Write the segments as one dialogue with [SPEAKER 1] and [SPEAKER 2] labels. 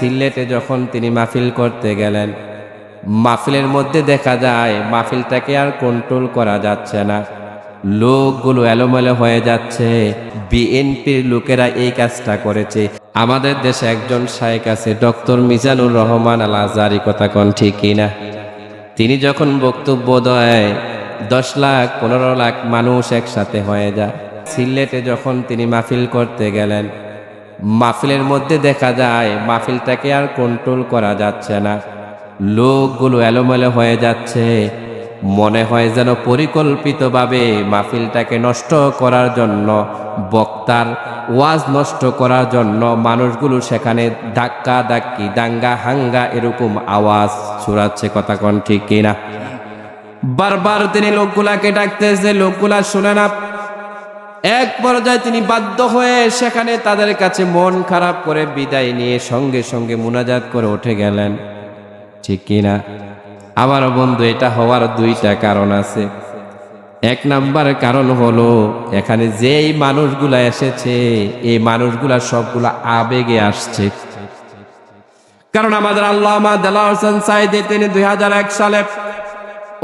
[SPEAKER 1] সিলেটে যখন তিনি মাহফিল করতে গেলেন, মাহফিলের মধ্যে দেখা যায় মাহফিলটাকে আর কন্ট্রোল করা যাচ্ছে না। লোকগুলো এলোমেলো হয়ে যাচ্ছে, বিএনপির লোকেরা এই কাজটা করেছে। আমাদের দেশে একজন শায়েক আছে, ডক্টর মিজানুর রহমান আল আজারি কথা কন ঠিক কিনা তিনি যখন বক্তব্য দেয়, দশ লাখ, পনেরো লাখ মানুষ একসাথে হয়ে যায়। সিলেটে যখন তিনি মাহফিল করতে গেলেন মাহফিলের মধ্যে দেখা যায়, মাহফিলটাকে আর কন্ট্রোল করা যাচ্ছে না। লোকগুলো এলোমেলো হয়ে যাচ্ছে। মনে হয় যেন পরিকল্পিতভাবে মাহফিলটাকে নষ্ট করার জন্য, বক্তার ওয়াজ নষ্ট করার জন্য মানুষগুলো সেখানে ধাক্কা ধাক্কি, দাঙ্গা হাঙ্গা এরকম আওয়াজ ছড়াচ্ছে, কথা কন ঠিক কিনা? বারবার তিনি লোকগুলাকে ডাকতেছে, লোকগুলা শুনে না এক পর্যায়ে তিনি বাধ্য হয়ে সেখানে তাদের কাছে মন খারাপ করে বিদায় নিয়ে সঙ্গে সঙ্গে মুনাজাত করে উঠে গেলেন। ঠিক কিনা? আমার বন্ধু, এটা হওয়ার দুইটা কারণ আছে। এক নাম্বার কারণ হলো, এখানে যেই মানুষগুলা এসেছে, এই মানুষগুলা সবগুলা আবেগে আসছে। কারণ আমাদের আল্লাহ সাইদে, তিনি দুই হাজার এক সালে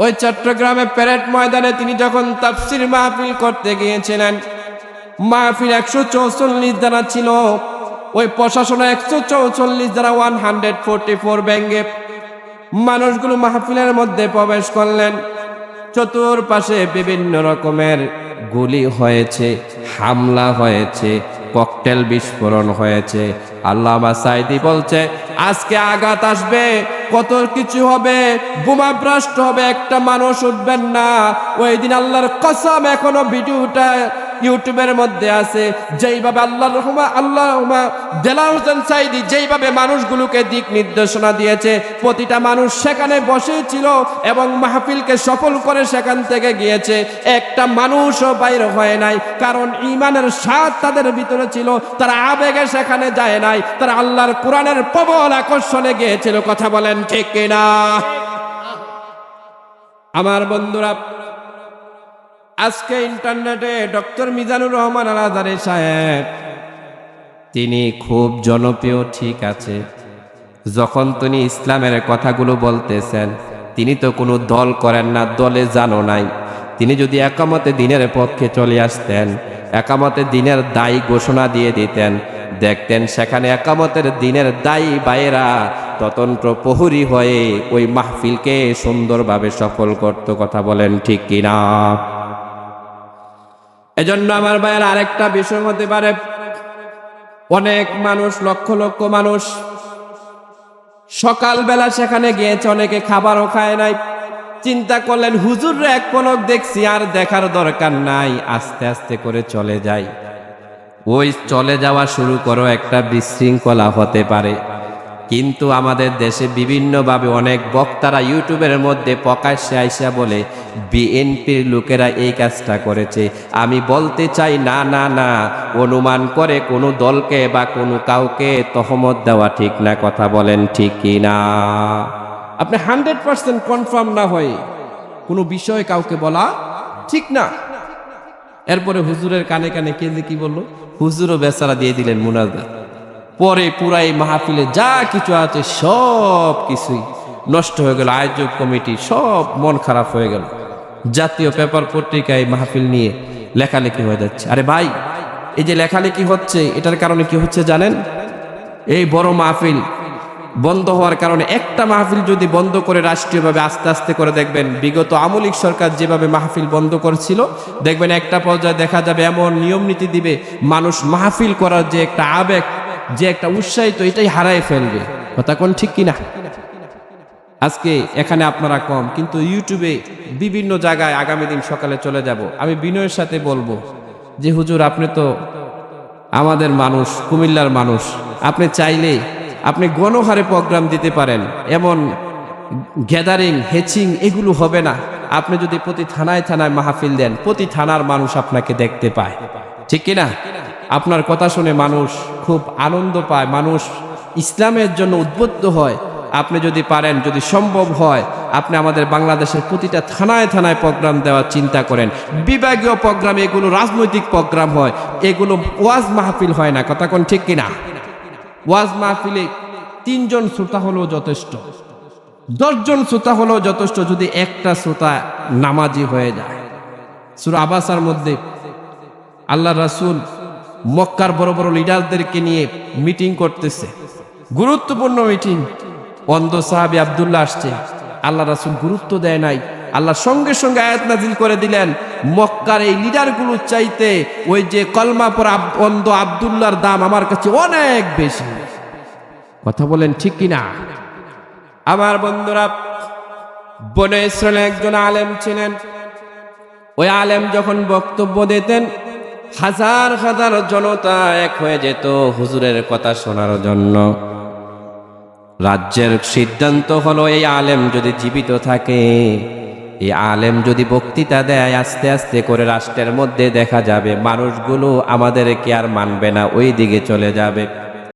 [SPEAKER 1] ওই চট্টগ্রামে প্যারেড ময়দানে তিনি যখন তাফসির মাহফিল করতে গিয়েছিলেন, মাহফিল একশো চৌচল্লিশ দ্বারা ছিল, ওই প্রশাসনে একশো চৌচল্লিশ দ্বারা ওয়ান হান্ড্রেড ফোরটি ফোর ব্যাঙ্গে মানুষগুলো মাহফিলের মধ্যে প্রবেশ করলেন। চতুর্পাশে বিভিন্ন রকমের গুলি হয়েছে, হামলা হয়েছে, ককটেল বিস্ফোরণ হয়েছে। আল্লামা সাইদি বলছে, আজকে আঘাত আসবে কত কিছু হবে বোমা ব্রাস্ট হবে, একটা মানুষ উঠবেন না। ওই দিন আল্লাহর কসম এখনও ভিডিওটা ইউটিউবের মধ্যে আছে, যেইভাবে আল্লাহ রহমা আল্লাহ রহমা দেলা হোসেন সাইদি যেইভাবে মানুষগুলোকে দিক নির্দেশনা দিয়েছে, প্রতিটা মানুষ সেখানে বসেই ছিল এবং মাহফিলকে সফল করে সেখান থেকে গিয়েছে। একটা মানুষও বাইর হয় নাই, কারণ ইমানের স্বাদ তাদের ভিতরে ছিল, তারা আবেগে সেখানে যায় নাই, তারা আল্লাহর কোরআনের প্রবল আকর্ষণে গিয়েছিল, কথা বলেন ঠিক কিনা? আমার বন্ধুরা আজকে ইন্টারনেটে ডক্টর মিজানুর রহমান আলাদারে সাহেব। তিনি খুব জনপ্রিয়, ঠিক আছে। যখন তিনি ইসলামের কথাগুলো বলতেছেন, তিনি তো কোনো দল করেন না, দলে জানো নাই। তিনি যদি একামতে দিনের পক্ষে চলে আসতেন, একামতে দিনের দায়ী ঘোষণা দিয়ে দিতেন, দেখতেন সেখানে একামতের দিনের দায়ী বাইরা ততন্ত্র প্রহরী হয়ে ওই মাহফিলকে সুন্দরভাবে সফল করত, কথা বলেন ঠিক কিনা? এজন্য আমার ভাইয়ের আরেকটা বিষয় হতে পারে। অনেক মানুষ, লক্ষ লক্ষ মানুষ সকালবেলা সেখানে গিয়েছে, অনেকে খাবারও খায় নাই। চিন্তা করলেন হুজুর এক পলক দেখছি, আর দেখার দরকার নাই, আস্তে আস্তে করে চলে যাই। ওই চলে যাওয়া শুরু করো, একটা বিশৃঙ্খলা হতে পারে। কিন্তু আমাদের দেশে বিভিন্নভাবে অনেক বক্তারা ইউটিউবের মধ্যে প্রকাশ্যে আইসা বলে, বিএনপির লোকেরা এই কাজটা করেছে। আমি বলতে চাই, না না না, অনুমান করে কোনো দলকে বা কোনো কাউকে তহমত দেওয়া ঠিক না, কথা বলেন ঠিক কি না? আপনি হান্ড্রেড পার্সেন্ট কনফার্ম না হয়ে কোনো বিষয় কাউকে বলা ঠিক না। এরপরে হুজুরের কানে কানে কে যে কি বলল? হুজুরও বেচারা দিয়ে দিলেন মুনাজাত। পরে পুরাই মাহফিলে যা কিছু আছে সব কিছুই নষ্ট হয়ে গেল, আয়োজক কমিটি সব মন খারাপ হয়ে গেল। জাতীয় পেপার পত্রিকায় মাহফিল নিয়ে লেখালেখি হয়ে যাচ্ছে। আরে ভাই, এই যে লেখালেখি হচ্ছে, এটার কারণে কি হচ্ছে জানেন? এই বড় মাহফিল বন্ধ হওয়ার কারণে একটা মাহফিল যদি বন্ধ করে রাষ্ট্রীয়ভাবে আস্তে আস্তে করে দেখবেন, বিগত আমলিক সরকার যেভাবে মাহফিল বন্ধ করেছিল, দেখবেন একটা পর্যায়ে দেখা যাবে এমন নিয়ম নীতি দিবে, মানুষ মাহফিল করার যে একটা আবেগ যে একটা উৎসাহিত এটাই হারায় ফেলবে। কথা কোন ঠিক কিনা? আজকে এখানে আপনারা কম, কিন্তু ইউটিউবে বিভিন্ন জায়গায় আগামী দিন সকালে চলে যাব। আমি বিনয়ের সাথে বলব যে, হুজুর, আপনি তো আমাদের মানুষ, কুমিল্লার মানুষ। আপনি চাইলে আপনি গণহারে প্রোগ্রাম দিতে পারেন। এমন গ্যাদারিং, হেচিং এগুলো হবে না। আপনি যদি প্রতি থানায় থানায় মাহফিল দেন, প্রতি থানার মানুষ আপনাকে দেখতে পায়। ঠিক কিনা? আপনার কথা শুনে মানুষ খুব আনন্দ পায়। মানুষ ইসলামের জন্য উদ্বুদ্ধ হয়। আপনি যদি পারেন, যদি সম্ভব হয়, আপনি আমাদের বাংলাদেশের প্রতিটা থানায় থানায় প্রোগ্রাম দেওয়ার চিন্তা করেন। বিভাগীয় প্রোগ্রাম, এগুলো রাজনৈতিক প্রোগ্রাম হয়। এগুলো ওয়াজ মাহফিল হয় না। কথা কোন ঠিক কিনা? ওয়াজ মাহফিলে তিনজন শ্রোতা হলেও যথেষ্ট। দশজন শ্রোতা হলেও যথেষ্ট যদি একটা শ্রোতা নামাজি হয়ে যায়। সুরা আবাসার মধ্যে আল্লাহ রাসূল মক্কার বড় বড় লিডারদেরকে নিয়ে মিটিং করতেছে। গুরুত্বপূর্ণ মিটিং। অন্ধ সাহাবি আব্দুল্লাহ আসছে। আল্লাহ রাসূল গুরুত্ব দেয় নাই। আল্লাহ সঙ্গে সঙ্গে আয়াত নাজিল করে দিলেন, মক্কার এই লিডারগুলো চাইতে ওই যে কলমা পর অন্ধ আব্দুল্লাহর দাম আমার কাছে অনেক বেশি। কথা বলেন ঠিক কিনা? আমার বন্ধুরা, বনে ইসরায়েল একজন আলেম ছিলেন। ওই আলেম যখন বক্তব্য দিতেন হাজার হাজার জনতা এক হয়ে যেত হুজুরের কথা শোনার জন্য। রাজ্যের সিদ্ধান্ত হলো, এই আলেম যদি জীবিত থাকে, এই আলেম যদি বক্তৃতা দেয়, আস্তে আস্তে করে রাষ্ট্রের মধ্যে দেখা যাবে, মানুষগুলো আমাদেরকে আর মানবে না, ওই দিকে চলে যাবে।